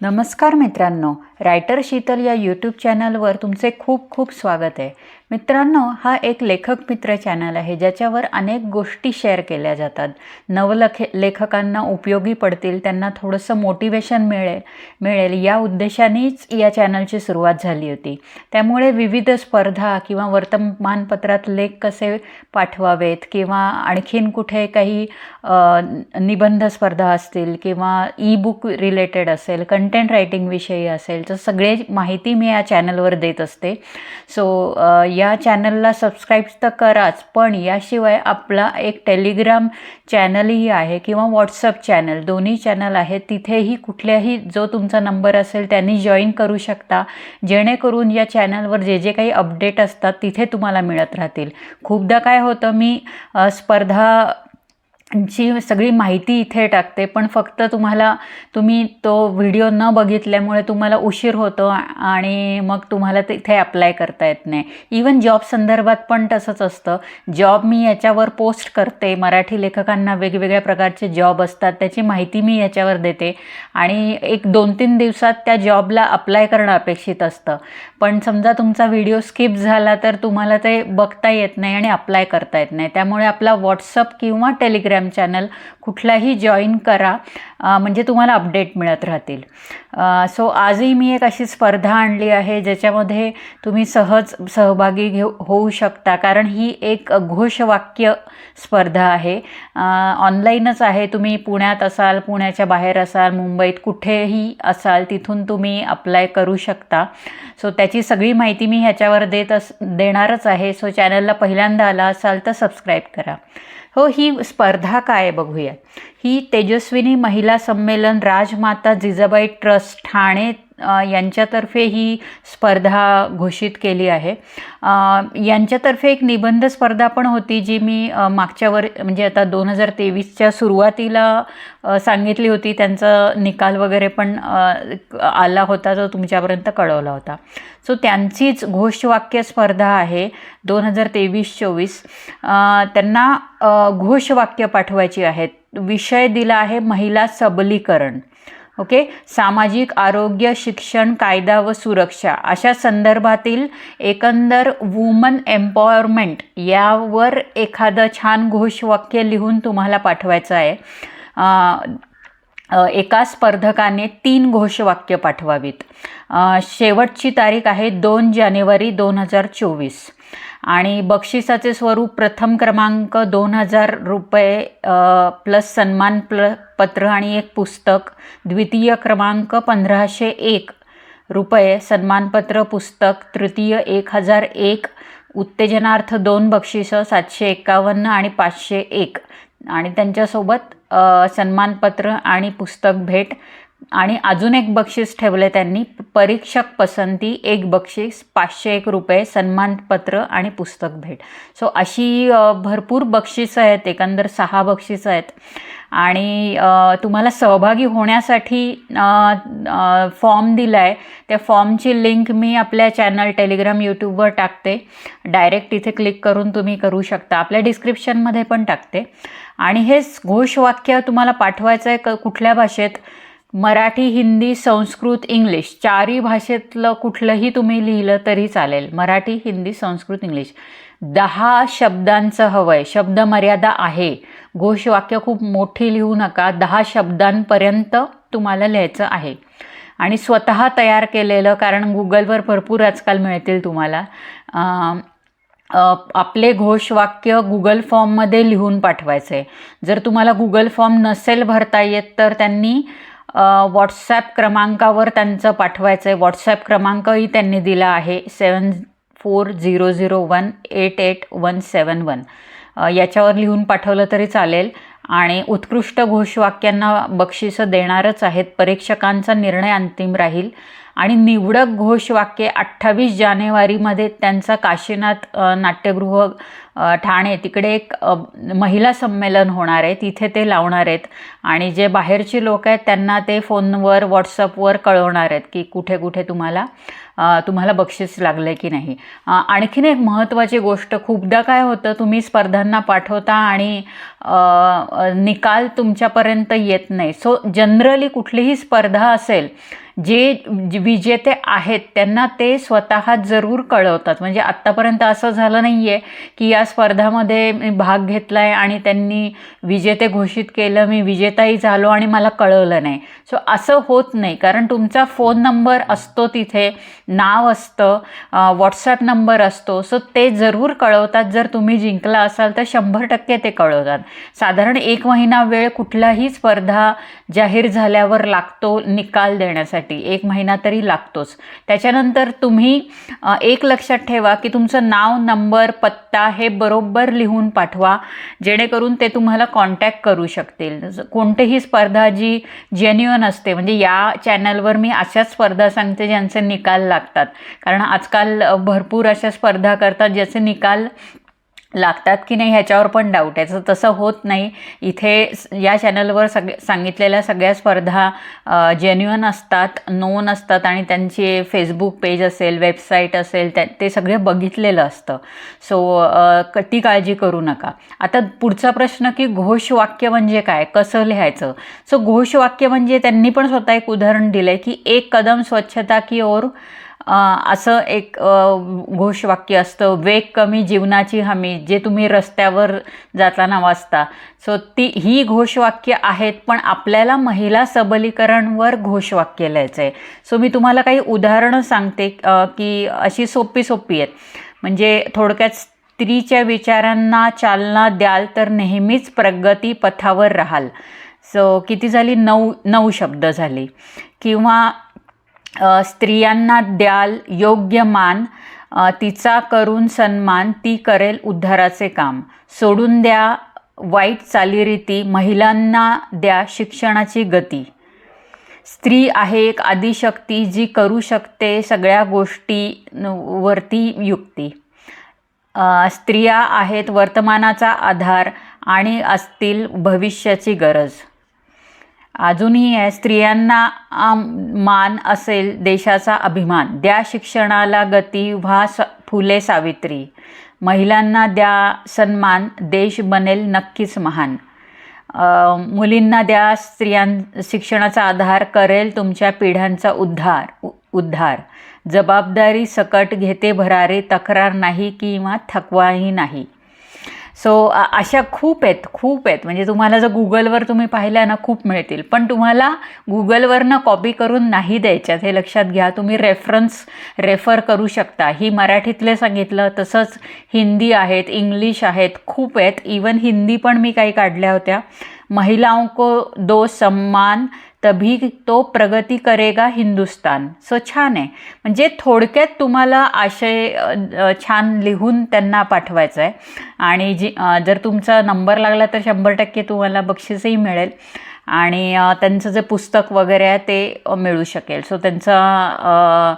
नमस्कार मित्रांनो रायटर शीतल या यूट्यूब चॅनलवर तुमचे खूप खूप स्वागत आहे. मित्रांनो हा एक लेखक मित्र चॅनल आहे ज्याच्यावर अनेक गोष्टी शेअर केल्या जातात. नवलखे लेखकांना उपयोगी पडतील त्यांना थोडंसं मोटिवेशन मिळेल मिळेल या उद्देशानेच या चॅनलची सुरुवात झाली होती. त्यामुळे विविध स्पर्धा किंवा वर्तमानपत्रात लेख कसे पाठवावेत किंवा आणखीन कुठे काही निबंध स्पर्धा असतील किंवा ई बुक रिलेटेड असेल कंटेंट रायटिंगविषयी असेल तर सगळे माहिती मी या चॅनलवर देत असते. सो या चॅनलला सबस्क्राईब तर कराच पण याशिवाय आपला एक टेलिग्राम चॅनलही आहे किंवा व्हॉट्सअप चॅनल दोन्ही चॅनल आहेत तिथेही कुठल्याही जो तुमचा नंबर असेल त्यांनी जॉईन करू शकता. जेणेकरून या चॅनलवर जे जे काही अपडेट असतात तिथे तुम्हाला मिळत राहतील. खूपदा काय होतं मी स्पर्धा ची सगळी माहिती इथे टाकते पण फक्त तुम्हाला तुम्ही तो व्हिडिओ न बघितल्यामुळे तुम्हाला उशीर होतो आणि मग तुम्हाला तिथे अप्लाय करता येत नाही. इवन जॉब संदर्भात पण तसंच असतं. जॉब मी याच्यावर पोस्ट करते मराठी लेखकांना वेगवेगळ्या प्रकारचे जॉब असतात त्याची माहिती मी याच्यावर देते. आणि एक दोन तीन दिवसात त्या जॉबला अप्लाय करणं अपेक्षित असतं. पण समजा तुमचा व्हिडिओ स्किप झाला तर तुम्हाला ते बघता येत नाही आणि अप्लाय करता येत नाही. त्यामुळे आपला व्हॉट्सअप किंवा टेलिग्राम चॅनल कुठलाही जॉईन करा म्हणजे तुम्हाला अपडेट मिळत राहतील. सो आजही मी एक अशी स्पर्धा आणली आहे ज्याच्यामध्ये तुम्ही सहज सहभागी घेऊ होऊ शकता. कारण ही एक घोषवाक्य स्पर्धा आहे. ऑनलाईनच आहे. तुम्ही पुण्यात असाल पुण्याच्या बाहेर असाल मुंबईत कुठेही असाल तिथून तुम्ही अप्लाय करू शकता. सो त्याची सगळी माहिती मी ह्याच्यावर देत अस देणारच आहे. सो चॅनलला पहिल्यांदा आला असाल तर सबस्क्राईब करा. हो ही स्पर्धा काय बघूयात बघूया. ही तेजस्विनी महिला संमेलन राजमाता जिजाबाई ट्रस्ट ठाणे यांच्यातर्फे ही स्पर्धा घोषित केली आहे. यांच्यातर्फे एक निबंध स्पर्धा पण होती जी मी मागच्या वर म्हणजे आता दोन हजार तेवीसच्या सुरुवातीला सांगितली होती. त्यांचा निकाल वगैरे पण आला होता जो तुमच्यापर्यंत कळवला होता. सो त्यांचीच घोषवाक्य स्पर्धा आहे दोन हजार तेवीस चोवीस. त्यांना घोषवाक्य पाठवायची आहेत. विषय दिला आहे महिला सबलीकरण. ओके? सामाजिक आरोग्य शिक्षण कायदा व सुरक्षा अशा संदर्भातील एकंदर वुमन एम्पॉवरमेंट यावर एखादं छान घोषवाक्य लिहून तुम्हाला पाठवायचं आहे. एका स्पर्धकाने तीन घोषवाक्य पाठवावीत. शेवटची तारीख आहे दोन जानेवारी दोन हजार चोवीस. आणि बक्षिसाचे स्वरूप प्रथम क्रमांक दोन हजार रुपये प्लस सन्मान प्ल पत्र आणि एक पुस्तक. द्वितीय क्रमांक पंधराशे एक रुपये सन्मानपत्र पुस्तक. तृतीय एक हजार एक उत्तेजनार्थ दोन बक्षिसं सातशे एकावन्न आणि पाचशे एक. आणि त्यांच्यासोबत सन्मानपत्र आणि पुस्तक भेट. आणि अजून एक बक्षीस ठेवले त्यांनी परीक्षक पसंती एक बक्षीस पाचशे एक रुपये सन्मानपत्र आणि पुस्तक भेट. सो अशी भरपूर बक्षिसं आहेत एकंदर सहा बक्षिसं आहेत. आणि तुम्हाला सहभागी होण्यासाठी फॉर्म दिला आहे त्या फॉर्मची लिंक मी आपल्या चॅनल टेलिग्राम यूट्यूबवर टाकते. डायरेक्ट इथे क्लिक करून तुम्ही करू शकता. आपल्या डिस्क्रिप्शनमध्ये पण टाकते. आणि हे घोषवाक्य तुम्हाला पाठवायचं आहे क कुठल्या भाषेत? मराठी हिंदी संस्कृत इंग्लिश. चारही भाषेतलं कुठलंही तुम्ही लिहिलं तरी चालेल. मराठी हिंदी संस्कृत इंग्लिश. दहा शब्दांचं हवं आहे शब्दमर्यादा आहे. घोषवाक्य खूप मोठी लिहू नका. दहा शब्दांपर्यंत तुम्हाला लिहायचं आहे. आणि स्वतः तयार केलेलं कारण गुगलवर भरपूर आजकाल मिळतील तुम्हाला आपले घोषवाक्य गुगल फॉर्ममध्ये लिहून पाठवायचं आहे जर तुम्हाला गुगल फॉर्म नसेल भरता येत तर त्यांनी व्हॉट्सॲप क्रमांकावर त्यांचं पाठवायचं आहे व्हॉट्सॲप क्रमांकही त्यांनी दिला आहे. Seven four zero zero one eight eight one seven one. याच्यावर लिहून पाठवलं तरी चालेल. आणि उत्कृष्ट घोषवाक्यांना बक्षिसं देणारच आहेत. परीक्षकांचा निर्णय अंतिम राहील. आणि निवडक घोषवाक्ये अठ्ठावीस जानेवारीमध्ये त्यांचा काशीनाथ नाट्यगृह ठाणे तिकडे एक महिला संमेलन होणार आहे. तिथे ते लावणार आहेत. आणि जे बाहेरची लोक आहेत त्यांना ते फोनवर व्हॉट्सअपवर कळवणार आहेत की कुठे कुठे तुम्हाला तुम्हाला बक्षीस लागलं आहे की नाही. आणखीन एक महत्त्वाची गोष्ट खूपदा काय होतं तुम्ही स्पर्धांना पाठवता आणि निकाल तुमच्यापर्यंत येत नाही. सो जनरली कुठलीही स्पर्धा असेल जे विजेते आहेत त्यांना ते स्वतः जरूर कळवतात. म्हणजे आत्तापर्यंत असं झालं नाही आहे की या स्पर्धामध्ये मी भाग घेतला आहे आणि त्यांनी विजेते घोषित केलं मी विजेताही झालो आणि मला कळवलं नाही. सो असं होत नाही. कारण तुमचा फोन नंबर असतो तिथे नाव असतं व्हॉट्सॲप नंबर असतो. सो ते जरूर कळवतात. जर तुम्ही जिंकला असाल तर शंभर टक्के ते कळवतात. साधारण एक महिना वेळ कुठलाही स्पर्धा जाहीर झाल्यावर लागतो निकाल देण्यासाठी. एक महिना तरी लागतोच. त्याच्यानंतर तुम्ही एक लक्षात ठेवा की तुमचं नाव नंबर पत्ता हे बरोबर लिहून पाठवा जेणेकरून ते तुम्हाला कॉन्टॅक्ट करू शकतील. ज- कोणतीही स्पर्धा जी जेन्युअन असते म्हणजे या चॅनलवर मी अशाच स्पर्धा सांगते ज्यांचे निकाल लागतात. कारण आजकाल भरपूर अशा स्पर्धा करतात ज्याचे निकाल लागतात की नाही ह्याच्यावर पण डाऊट आहे. तर तसं होत नाही. इथे या चॅनलवर सग सांगितलेल्या सगळ्या स्पर्धा जेन्युअन असतात नोन असतात आणि त्यांचे फेसबुक पेज असेल वेबसाईट असेल त्या ते सगळे बघितलेलं असतं. सो ती काळजी करू नका. आता पुढचा प्रश्न की घोषवाक्य म्हणजे काय? कसं लिहायचं? सो घोषवाक्य म्हणजे त्यांनी पण स्वतः एक उदाहरण दिलं आहे की एक कदम स्वच्छता की ओर असं एक घोषवाक्य असतं वेग कमी जीवनाची हमी जे तुम्ही रस्त्यावर जाताना वाचता. सो ती ही घोषवाक्य आहेत पण आपल्याला महिला सबलीकरणवर घोषवाक्य लिहायचं आहे सो मी तुम्हाला काही उदाहरणं सांगते की अशी सोपी सोपी आहेत. म्हणजे थोडक्यात स्त्रीच्या विचारांना चालना द्याल तर नेहमीच प्रगती पथावर राहाल. सो किती झाली? नऊ नऊ शब्द झाले. किंवा स्त्रियांना द्याल योग्य मान तिचा करून सन्मान ती करेल उद्धाराचे काम. सोडून द्या वाईट चालीरीती महिलांना द्या शिक्षणाची गती. स्त्री आहे एक आदिशक्ती जी करू शकते सगळ्या गोष्टी वरती युक्ती. स्त्रिया आहेत वर्तमानाचा आधार आणि असतील भविष्याची गरज. अजूनही आहे स्त्रियांना मान असेल देशाचा अभिमान. द्या शिक्षणाला गती व्हा स फुले सावित्री. महिलांना द्या सन्मान देश बनेल नक्कीच महान. मुलींना द्या स्त्रियां शिक्षणाचा आधार करेल तुमच्या पिढ्यांचा उद्धार उ- उद्धार. जबाबदारी सकट घेते भरारे तक्रार नाही किंवा थकवाही नाही. सो अशा खूप आहेत खूप आहेत. म्हणजे तुम्हाला जर गुगलवर तुम्ही पाहिल्या ना खूप मिळतील. पण तुम्हाला गुगलवरनं कॉपी करून नाही द्यायच्यात. हे लक्षात घ्या. तुम्ही रेफरन्स रेफर करू शकता. ही मराठीतले सांगितलं तसंच हिंदी आहेत इंग्लिश आहेत खूप आहेत. इवन हिंदी पण मी काही काढल्या होत्या. महिलाओं को दो सम्मान तभी तो प्रगती करेगा हिंदुस्तान. सो छान आहे. म्हणजे थोडक्यात तुम्हाला आशय छान लिहून त्यांना पाठवायचं आहे आणि जी जर तुमचा नंबर लागला तर शंभर टक्के तुम्हाला बक्षीसही मिळेल. आणि त्यांचं जे पुस्तक वगैरे आहे ते मिळू शकेल. सो त्यांचं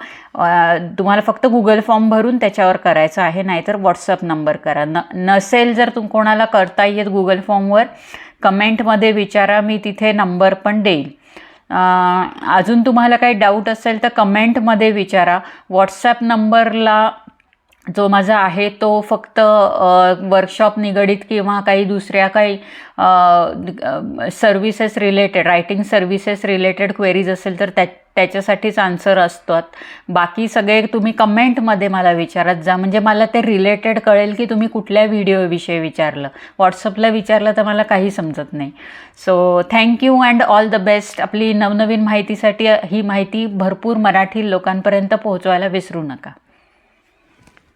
तुम्हाला फक्त गुगल फॉर्म भरून त्याच्यावर करायचं आहे. नाहीतर व्हॉट्सअप नंबर करा. न नसेल जर तुम कोणाला करता येत गुगल फॉर्मवर कमेंटमध्ये विचारा. मी तिथे नंबर पण देईल. अजून तुम्हाला काही डाऊट असेल तर कमेंटमध्ये विचारा. व्हॉट्सॲप नंबरला जो माझा आहे तो फक्त वर्कशॉप निगडीत किंवा काही दुसऱ्या काही services related writing services related queries असेल तर त्या त्याच्यासाठीच आन्सर असतात. बाकी सगळे तुम्ही कमेंटमध्ये मला विचारत जा. म्हणजे मला ते रिलेटेड कळेल की तुम्ही कुठल्या व्हिडिओविषयी विचारलं. व्हॉट्सअपला विचारलं तर मला काही समजत नाही. So thank you and all the best आपली नवनवीन माहितीसाठी ही माहिती भरपूर मराठी लोकांपर्यंत पोहोचवायला विसरू नका.